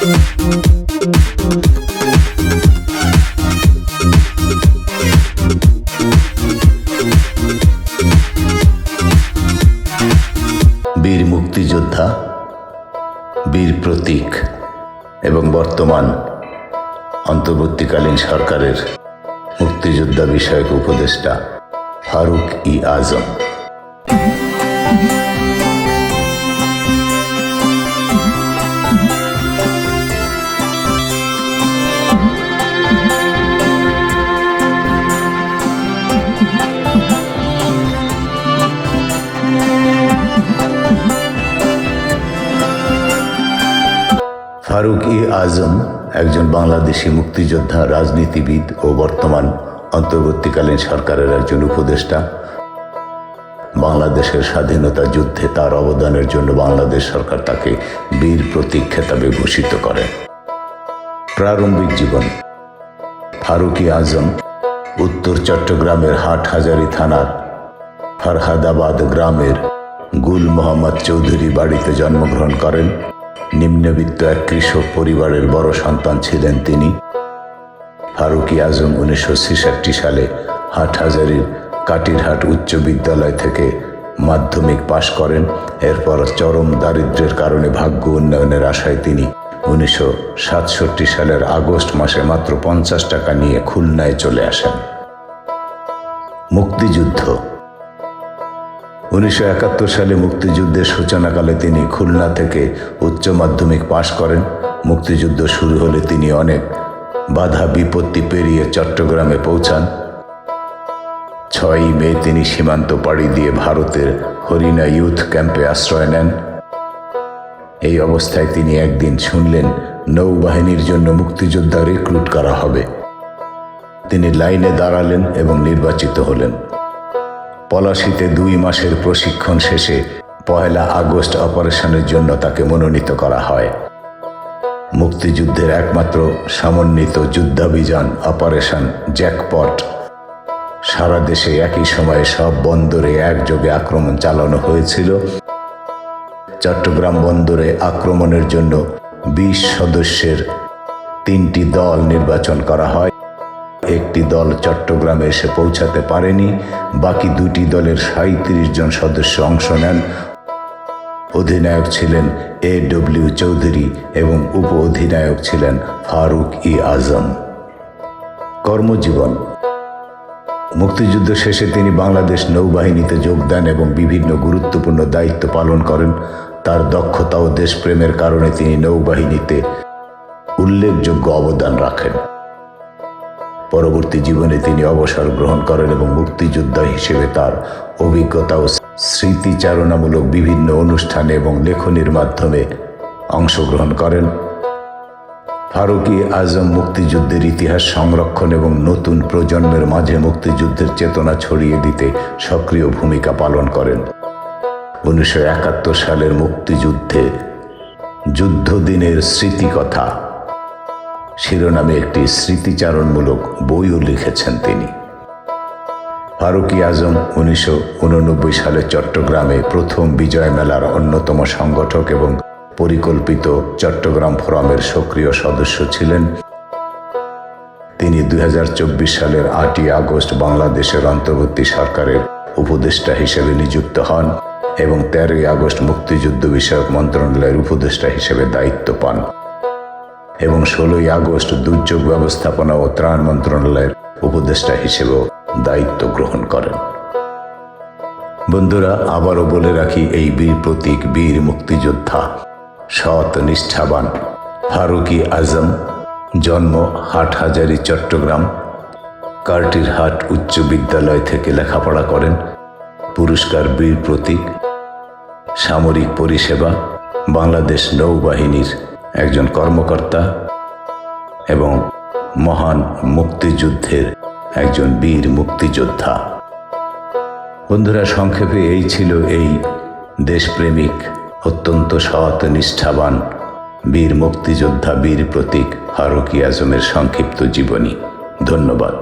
বীর মুক্তিযোদ্ধা বীর প্রতীক এবং বর্তমান অন্তর্বর্তীকালীন সরকারের মুক্তিযোদ্ধা বিষয়ক উপদেষ্টা ফারুক ই আজম। ফারুক ই আজম একজন বাংলাদেশি মুক্তিযোদ্ধা, রাজনীতিবিদ ও বর্তমান অন্তর্বর্তীকালীন সরকারের একজন উপদেষ্টা। বাংলাদেশের স্বাধীনতা যুদ্ধে তার অবদানের জন্য বাংলাদেশ সরকার তাকে বীর প্রতীক খেতাবে ভূষিত করে। প্রারম্ভিক জীবন। ফারুকি আজম উত্তর চট্টগ্রামের হাটহাজারী থানার ফরহাদাবাদ গ্রামের গুল মোহাম্মদ চৌধুরী বাড়িতে জন্মগ্রহণ করেন। নিম্নবিত্ত এক কৃষক পরিবারের বড় সন্তান ছিলেন তিনি। ফারুকি আজম উনিশশো ছেষট্টি সালে হাটহাজারির কাটিরহাট উচ্চ বিদ্যালয় থেকে মাধ্যমিক পাশ করেন। এরপর চরম দারিদ্র্যের কারণে ভাগ্য উন্নয়নের আশায় তিনি উনিশশো সাতষট্টি সালের আগস্ট মাসে মাত্র পঞ্চাশ টাকা নিয়ে খুলনায় চলে আসেন। মুক্তিযুদ্ধ উনিশশো একাত্তর সালে মুক্তিযুদ্ধের সূচনাকালে তিনি খুলনা থেকে উচ্চ মাধ্যমিক পাশ করেন। মুক্তিযুদ্ধ শুরু হলে তিনি অনেক বাধা বিপত্তি পেরিয়ে চট্টগ্রামে পৌঁছান। ছয়ই মে তিনি সীমান্ত পাড়ি দিয়ে ভারতের হরিণা ইউথ ক্যাম্পে আশ্রয় নেন। এই অবস্থায় তিনি একদিন শুনলেন, নৌবাহিনীর জন্য মুক্তিযোদ্ধা রিক্রুট করা হবে। তিনি লাইনে দাঁড়ালেন এবং নির্বাচিত হলেন। পলাশিতে দুই মাসের প্রশিক্ষণ শেষে পয়লা আগস্ট অপারেশনের জন্য তাকে মনোনীত করা হয়। মুক্তিযুদ্ধের একমাত্র সমন্বিত যুদ্ধাভিযান অপারেশন জ্যাকপট। সারা দেশে একই সময়ে সব বন্দরে একযোগে আক্রমণ চালানো হয়েছিল। চট্টগ্রাম বন্দরে আক্রমণের জন্য বিশ সদস্যের তিনটি দল নির্বাচন করা হয়। একটি দল চট্টগ্রামে এসে পৌঁছাতে পারেনি, বাকি দুটি দলের সাঁত্রিশ জন সদস্য অংশ নেন। অধিনায়ক ছিলেন এ ডব্লিউ চৌধুরী এবং উপ অধিনায়ক ছিলেন ফারুক ই আজম। কর্মজীবন। মুক্তিযুদ্ধ শেষে তিনি বাংলাদেশ নৌবাহিনীতে যোগ দেন এবং বিভিন্ন গুরুত্বপূর্ণ দায়িত্ব পালন করেন। তার দক্ষতা ও দেশপ্রেমের কারণে তিনি নৌবাহিনীতে উল্লেখযোগ্য অবদান রাখেন। পরবর্তী জীবনে তিনি অবসর গ্রহণ করেন এবং মুক্তিযোদ্ধা হিসেবে তার অভিজ্ঞতা ও স্মৃতিচারণামূলক বিভিন্ন অনুষ্ঠানে এবং লেখনির মাধ্যমে অংশগ্রহণ করেন। ফারুকি আজম মুক্তিযুদ্ধের ইতিহাস সংরক্ষণ এবং নতুন প্রজন্মের মাঝে মুক্তিযুদ্ধের চেতনা ছড়িয়ে দিতে সক্রিয় ভূমিকা পালন করেন। উনিশশো একাত্তর সালের মুক্তিযুদ্ধে যুদ্ধদিনের স্মৃতিকথা শিরোনামে একটি স্মৃতিচারণমূলক বইও লিখেছেন তিনি। ফারুকি আজম উনিশশো উননব্বই সালে চট্টগ্রামে প্রথম বিজয় মেলার অন্যতম সংগঠক এবং পরিকল্পিত চট্টগ্রাম ফোরামের সক্রিয় সদস্য ছিলেন। তিনি দু হাজার চব্বিশ সালের আটই আগস্ট বাংলাদেশের অন্তর্বর্তী সরকারের উপদেষ্টা হিসেবে নিযুক্ত হন এবং তেরোই আগস্ট মুক্তিযুদ্ধ বিষয়ক মন্ত্রণালয়ের উপদেষ্টা হিসেবে দায়িত্ব পান। এবং ষোলোই আগস্ট দুর্যোগ ব্যবস্থাপনা ও ত্রাণ মন্ত্রণালয়ের উপদেষ্টা হিসেবেও দায়িত্ব গ্রহণ করেন। বন্ধুরা, আবারও বলে রাখি, এই বীর প্রতীক, বীর মুক্তিযোদ্ধা, সৎ, নিষ্ঠাবান, ফারুকি আজম, জন্ম হাটহাজারি, চট্টগ্রাম, কার্টিরহাট উচ্চ বিদ্যালয় থেকে লেখাপড়া করেন, পুরস্কার বীর প্রতীক, সামরিক পরিষেবা, বাংলাদেশ নৌবাহিনীর একজন কর্মকর্তা এবং মহান মুক্তিযুদ্ধের একজন বীর মুক্তিযোদ্ধা। বন্ধুরা, সংক্ষেপে এই ছিল এই দেশপ্রেমিক, অত্যন্ত সৎ, নিষ্ঠাবান বীর মুক্তিযোদ্ধা, বীর প্রতীক ফারুক আজমের সংক্ষিপ্ত জীবনী। ধন্যবাদ।